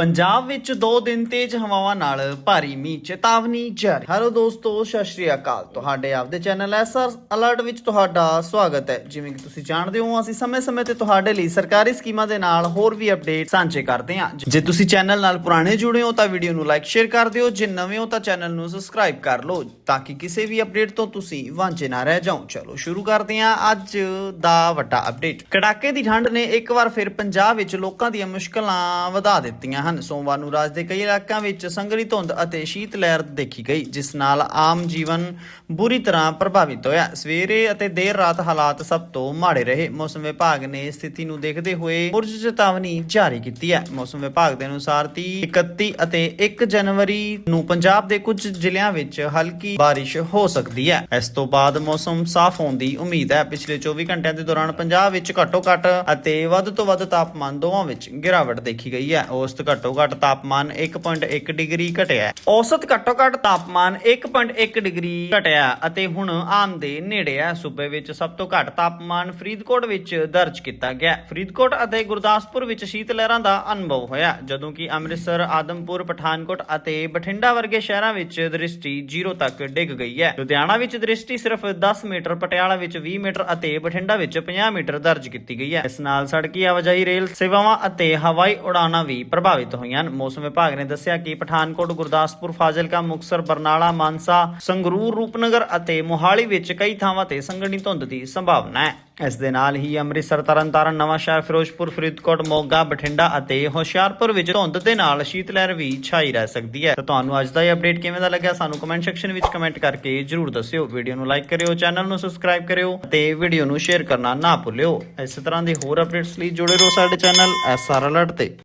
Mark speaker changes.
Speaker 1: ਪੰਜਾਬ ਵਿੱਚ 2 ਦਿਨ ਤੇਜ਼ ਹਵਾਵਾਂ ਨਾਲ ਭਾਰੀ ਮੀਂਹ, ਚੇਤਾਵਨੀ ਜਾਰੀ। ਹੈਲੋ ਦੋਸਤੋ, ਸਤਿ ਸ਼੍ਰੀ ਅਕਾਲ। ਤੁਹਾਡੇ ਆਪਦੇ ਚੈਨਲ ਐਸਆਰ ਅਲਰਟ ਵਿੱਚ ਤੁਹਾਡਾ ਸਵਾਗਤ ਹੈ। ਜਿਵੇਂ ਕਿ ਤੁਸੀਂ ਜਾਣਦੇ ਹੋ, ਅਸੀਂ ਸਮੇਂ-ਸਮੇਂ ਤੇ ਤੁਹਾਡੇ ਲਈ ਸਰਕਾਰੀ ਸਕੀਮਾਂ ਦੇ ਨਾਲ ਹੋਰ ਵੀ ਅਪਡੇਟ ਸਾਂਝੇ ਕਰਦੇ ਹਾਂ। ਜੇ ਤੁਸੀਂ ਚੈਨਲ ਨਾਲ ਪੁਰਾਣੇ ਜੁੜੇ ਹੋ, ਤਾਂ ਵੀਡੀਓ ਨੂੰ ਲਾਈਕ, ਸ਼ੇਅਰ ਕਰ ਦਿਓ। ਜੇ ਨਵੇਂ ਹੋ, ਤਾਂ ਚੈਨਲ ਨੂੰ ਸਬਸਕ੍ਰਾਈਬ ਕਰ ਲਓ, ਤਾਂ ਕਿ ਕਿਸੇ ਵੀ ਅਪਡੇਟ ਤੋਂ ਤੁਸੀਂ ਵਾਂਝੇ ਨਾ ਰਹਿ ਜਾਓ। ਚਲੋ ਸ਼ੁਰੂ ਕਰਦੇ ਹਾਂ ਅੱਜ ਦਾ ਵੱਡਾ ਅਪਡੇਟ। ਕੜਾਕੇ ਦੀ ਠੰਡ ਨੇ ਇੱਕ ਵਾਰ ਫਿਰ ਪੰਜਾਬ ਵਿੱਚ ਲੋਕਾਂ ਦੀਆਂ ਮੁਸ਼ਕਲਾਂ ਵਧਾ ਦਿੱਤੀਆਂ ਹਨ। ਸੋਮਵਾਰ ਨੂੰ ਰਾਜ ਦੇ ਕਈ ਇਲਾਕਿਆਂ ਵਿੱਚ ਸੰਘਣੀ ਧੁੰਦ ਅਤੇ ਸ਼ੀਤ ਲਹਿਰ ਦੇਖੀ ਗਈ, ਜਿਸ ਨਾਲ ਆਮ ਜੀਵਨ ਬੁਰੀ ਤਰ੍ਹਾਂ ਪ੍ਰਭਾਵਿਤ ਹੋਇਆ। ਸਵੇਰੇ ਅਤੇ ਦੇਰ ਰਾਤ ਹਾਲਾਤ ਸਭ ਤੋਂ ਮਾੜੇ ਰਹੇ। ਮੌਸਮ ਵਿਭਾਗ ਨੇ ਸਥਿਤੀ ਨੂੰ ਦੇਖਦੇ ਹੋਏ ਬੁਰਜ ਚੇਤਾਵਨੀ ਜਾਰੀ ਕੀਤੀ ਹੈ। ਮੌਸਮ ਵਿਭਾਗ ਦੇ ਅਨੁਸਾਰ 30 31 ਅਤੇ 1 ਜਨਵਰੀ ਨੂੰ ਪੰਜਾਬ ਦੇ ਕੁਝ ਜ਼ਿਲ੍ਹਿਆਂ ਵਿੱਚ ਹਲਕੀ ਬਾਰਿਸ਼ ਹੋ ਸਕਦੀ ਹੈ। ਇਸ ਤੋਂ ਬਾਅਦ ਮੌਸਮ ਸਾਫ਼ ਹੋਣ ਦੀ ਉਮੀਦ ਹੈ। ਪਿਛਲੇ 24 ਘੰਟਿਆਂ ਦੇ ਦੌਰਾਨ ਪੰਜਾਬ ਵਿੱਚ ਘੱਟੋ ਘੱਟ ਅਤੇ ਵੱਧ ਤੋਂ ਵੱਧ ਤਾਪਮਾਨ ਦੋਵਾਂ ਵਿੱਚ ਗਿਰਾਵਟ ਦੇਖੀ ਗਈ ਹੈ। ਔਸਤ ਘੱਟੋ ਘੱਟੋ ਘੱਟ ਤਾਪਮਾਨ 1.1 ਡਿਗਰੀ ਘਟਿਆ ਔਸਤ ਘੱਟੋ ਘੱਟ ਤਾਪਮਾਨ 1.1 ਡਿਗਰੀ ਘਟਿਆ ਅਤੇ ਹੁਣ ਆਮ ਦੇ ਨੇੜੇ ਹੈ। ਸੂਬੇ ਵਿੱਚ ਸਭ ਤੋਂ ਘੱਟ ਤਾਪਮਾਨ ਫਰੀਦਕੋਟ ਵਿੱਚ ਦਰਜ ਕੀਤਾ ਗਿਆ ਫਰੀਦਕੋਟ ਅਤੇ ਗੁਰਦਾਸਪੁਰ ਵਿੱਚ ਸ਼ੀਤ ਲਹਿਰਾਂ ਦਾ ਅਨੁਭਵ ਹੋਇਆ ਜਦੋਂ ਕਿ ਅੰਮ੍ਰਿਤਸਰ, ਆਦਮਪੁਰ, ਪਠਾਨਕੋਟ ਅਤੇ ਬਠਿੰਡਾ ਵਰਗੇ ਸ਼ਹਿਰਾਂ ਵਿੱਚ ਦ੍ਰਿਸ਼ਟੀ 0 ਤੱਕ ਡਿੱਗ ਗਈ ਹੈ। ਲੁਧਿਆਣਾ ਵਿੱਚ ਦ੍ਰਿਸ਼ਟੀ ਸਿਰਫ 10 ਮੀਟਰ, ਪਟਿਆਲਾ ਵਿੱਚ 20 ਮੀਟਰ ਅਤੇ ਬਠਿੰਡਾ ਵਿੱਚ 50 ਮੀਟਰ ਦਰਜ ਕੀਤੀ ਗਈ ਹੈ। ਇਸ ਨਾਲ ਸੜਕੀ ਆਵਾਜਾਈ, ਰੇਲ ਸੇਵਾਵਾਂ ਅਤੇ ਹਵਾਈ ਉਡਾਨਾਂ ਵੀ ਪ੍ਰਭਾਵਿਤ ਪ੍ਰਭਾਵਿਤ ਹੋਈਆਂ ਹਨ। ਮੌਸਮ ਵਿਭਾਗ ਨੇ ਦੱਸਿਆ ਕਿ ਪਠਾਨਕੋਟ, ਗੁਰਦਾਸਪੁਰ, ਫਾਜ਼ਿਲਕਾ ਮੁਕਸਰ ਬਰਨਾਲਾ, ਮਾਨਸਾ, ਸੰਗਰੂਰ, ਰੂਪਨਗਰ ਅਤੇ ਮੋਹਾਲੀ ਵਿੱਚ ਕਈ ਥਾਵਾਂ ਤੇ ਸੰਘਣੀ ਧੁੰਦ ਦੀ ਸੰਭਾਵਨਾ ਹੈ। ਇਸ ਦੇ ਨਾਲ ਹੀ ਅੰਮ੍ਰਿਤਸਰ, ਤਰਨਤਾਰਨ, ਨਵਾਂਸ਼ਹਿਰ, ਫਿਰੋਜ਼ਪੁਰ, ਫਰੀਦਕੋਟ, ਮੋਗਾ, ਬਠਿੰਡਾ ਅਤੇ ਹੁਸ਼ਿਆਰਪੁਰ ਵਿੱਚ ਧੁੰਦ ਦੇ ਨਾਲ ਸ਼ੀਤ ਲਹਿਰ ਵੀ ਛਾਈ ਰਹਿ ਸਕਦੀ ਹੈ। ਤਾਂ ਤੁਹਾਨੂੰ ਅੱਜ ਦਾ ਇਹ ਅਪਡੇਟ ਕਿਵੇਂ ਦਾ ਲੱਗਿਆ ਸਾਨੂੰ ਕਮੈਂਟ ਸੈਕਸ਼ਨ ਵਿੱਚ ਕਮੈਂਟ ਕਰਕੇ ਜਰੂਰ ਦੱਸਿਓ। ਵੀਡੀਓ ਨੂੰ ਲਾਈਕ ਕਰਿਓ ਚੈਨਲ ਨੂੰ ਸਬਸਕ੍ਰਾਈਬ ਕਰਿਓ ਤੇ ਵੀਡੀਓ ਨੂੰ ਸ਼ੇਅਰ ਕਰਨਾ ਨਾ ਭੁੱਲਿਓ। ਇਸੇ ਤਰ੍ਹਾਂ ਦੇ ਹੋਰ ਅਪਡੇਟਸ ਲਈ ਜੁੜੇ ਰਹੋ ਸਾਡੇ ਚੈਨਲ ਐਸਆਰ ਅਲਰਟ ਤੇ।